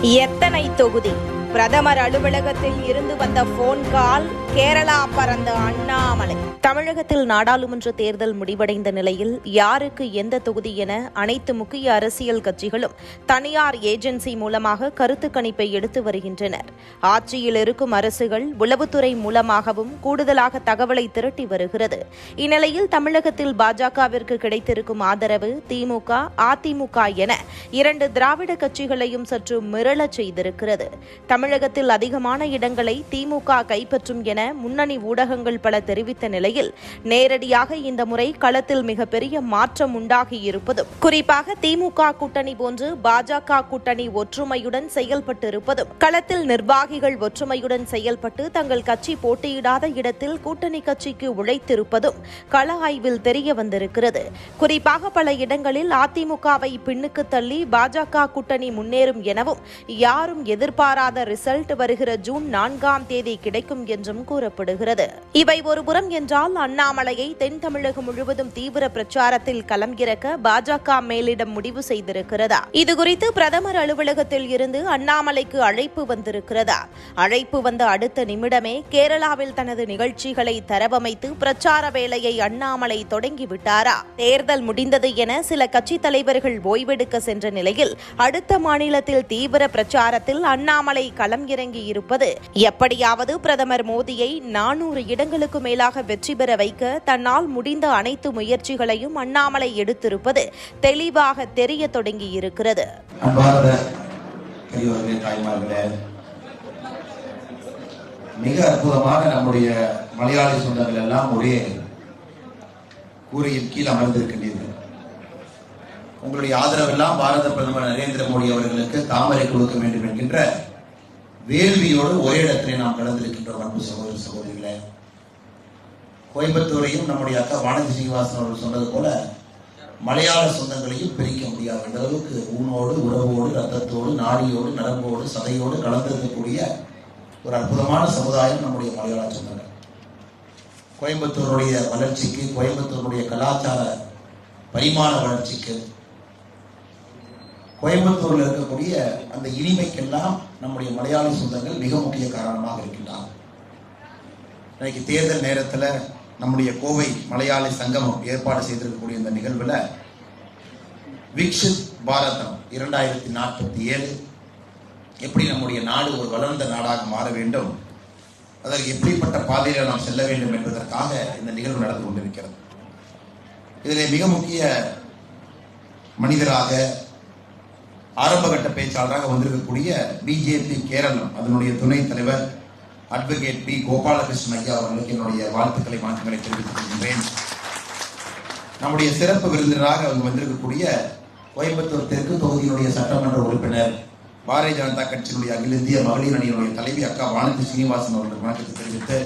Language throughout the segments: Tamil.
எத்தனை தொகுதி? பிரதமர் அலுவலகத்தில் இருந்து வந்த போன் கால் கேரளா பறந்த அண்ணாமலை. தமிழகத்தில் நாடாளுமன்ற தேர்தல் முடிவடைந்த நிலையில் யாருக்கு எந்த தொகுதி என அனைத்து முக்கிய அரசியல் கட்சிகளும் தனியார் ஏஜென்சி மூலமாக கருத்து கணிப்பை எடுத்து வருகின்றனர். ஆட்சியில் இருக்கும் அரசுகள் உளவுத்துறை மூலமாகவும் கூடுதலாக தகவலை திரட்டி வருகிறது. இந்நிலையில் தமிழகத்தில் பாஜகவிற்கு கிடைத்திருக்கும் ஆதரவு திமுக அதிமுக என இரண்டு திராவிட கட்சிகளையும் சற்று மிரளச் செய்திருக்கிறது. தமிழகத்தில் அதிகமான இடங்களை திமுக கைப்பற்றும் என முன்னணி ஊடகங்கள் பல தெரிவித்த நிலையில் தேர்தல் நேரடியாக இந்த முறை களத்தில் மிகப்பெரிய மாற்றம் உண்டாகி இருப்பதும் குறிப்பாக திமுக கூட்டணி போன்று பாஜக கூட்டணி ஒற்றுமையுடன் செயல்பட்டிருப்பதும் களத்தில் நிர்வாகிகள் ஒற்றுமையுடன் செயல்பட்டு தங்கள் கட்சி போட்டியிடாத இடத்தில் கூட்டணி கட்சிக்கு உழைத்திருப்பதும் கள ஆய்வில் தெரிய வந்திருக்கிறது. குறிப்பாக பல இடங்களில் அதிமுகவை பின்னுக்கு தள்ளி பாஜக கூட்டணி முன்னேறும் எனவும் யாரும் எதிர்பாராத ரிசல்ட் வருகிற ஜூன் நான்காம் தேதி கிடைக்கும் என்றும் கூறப்படுகிறது. இவை ஒருபுறம் என்றால் அண்ணாமலையை தென் தமிழகம் முழுவதும் தீவிர பிரச்சாரத்தில் களம் இறக்க பாஜக மேலிடம் முடிவு செய்திருக்கிறதா? இதுகுறித்து பிரதமர் அலுவலகத்தில் இருந்து அண்ணாமலைக்கு அழைப்பு வந்திருக்கிறதா? அழைப்பு வந்த அடுத்த நிமிடமே கேரளாவில் தனது நிகழ்ச்சிகளை தரவமைத்து பிரச்சார வேலையை அண்ணாமலை தொடங்கிவிட்டாரா? தேர்தல் முடிந்தது என சில கட்சித் தலைவர்கள் ஓய்வெடுக்க சென்ற நிலையில் அடுத்த மாநிலத்தில் தீவிர பிரச்சாரத்தில் அண்ணாமலை களம் இறங்கி இருப்பது எப்படியாவது பிரதமர் மோடியை நானூறு இடங்களுக்கு மேலாக வெற்றி பெற வைக்க தன்னால் முடிந்த அனைத்து முயற்சிகளையும் அண்ணாமலை எடுத்திருப்பது தெளிவாக தெரிய தொடங்கி இருக்கிறது மிக அற்புதமாக நம்முடைய மலையாளி சொந்தங்கள் எல்லாம் ஒரே கூரையின் கீழ் அமர்ந்திருக்கின்றீர்கள். உங்களுடைய ஆதரவெல்லாம் பாரத பிரதமர் நரேந்திர மோடி அவர்களுக்கு தாமரை கொடுக்க வேண்டும் என்கின்ற வேள்வியோடு ஒரே இடத்திலே நாம் கலந்திருக்கின்றோம் அன்பு சகோதர சகோதரிகளை. கோயம்புத்தூரையும் நம்முடைய அக்கா வானதி சீனிவாசன் அவர்கள் சொன்னது போல மலையாள சொந்தங்களையும் பிரிக்க முடியாது. அந்த அளவுக்கு ஊனோடு உறவோடு ரத்தத்தோடு நாடியோடு நரம்போடு சதையோடு கலந்திருக்கக்கூடிய ஒரு அற்புதமான சமுதாயம் நம்முடைய மலையாள சொந்தங்கள். கோயம்புத்தூருடைய வளர்ச்சிக்கு கோயம்புத்தூருடைய கலாச்சார பரிமாண வளர்ச்சிக்கு கோயம்புத்தூரில் இருக்கக்கூடிய அந்த இனிமைக்கெல்லாம் நம்முடைய மலையாளி சொந்தங்கள் மிக முக்கிய காரணமாக இருக்கின்றார் இன்னைக்கு தேர்தல் நேரத்தில் நம்முடைய கோவை மலையாளி சங்கமம் ஏற்பாடு செய்திருக்கக்கூடிய இந்த நிகழ்வுல விக்ஷித் பாரதம் இரண்டாயிரத்தி நாற்பத்தி ஏழு எப்படி நம்முடைய நாடு ஒரு வளர்ந்த நாடாக மாற வேண்டும் அதற்கு எப்படிப்பட்ட பாதையில் நாம் செல்ல வேண்டும் என்பதற்காக இந்த நிகழ்வு நடந்து கொண்டிருக்கிறது. இதில் மிக முக்கிய மனிதராக ஆரம்பகட்ட பேச்சாளராக வந்திருக்கக்கூடிய பிஜேபி கேரளம் அதனுடைய துணைத் தலைவர் அட்வொகேட் பி கோபாலகிருஷ்ணன் ஐயா அவர்களுக்கு என்னுடைய வாழ்த்துக்களை வணக்கங்களை தெரிவித்துக் கொள்கிறேன் நம்முடைய சிறப்பு விருந்தினராக அவங்க வந்திருக்கக்கூடிய கோயம்புத்தூர் தெற்கு தொகுதியினுடைய சட்டமன்ற உறுப்பினர் பாரதிய ஜனதா கட்சியினுடைய அகில இந்திய மகளிர் அணியினுடைய தலைவி அக்கா வானதி சீனிவாசன் அவர்களுக்கு வணக்கத்தை தெரிவித்து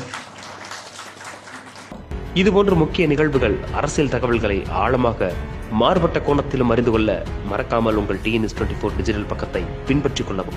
இதுபோன்ற முக்கிய நிகழ்வுகள் அரசியல் தகவல்களை ஆழமாக மாறுபட்ட கோணத்திலும் அறிந்து கொள்ள மறக்காமல் உங்கள் டிஎன்எஸ் டுவெண்ட்டி ஃபோர் டிஜிட்டல் பக்கத்தை பின்பற்றிக் கொள்ளவும்.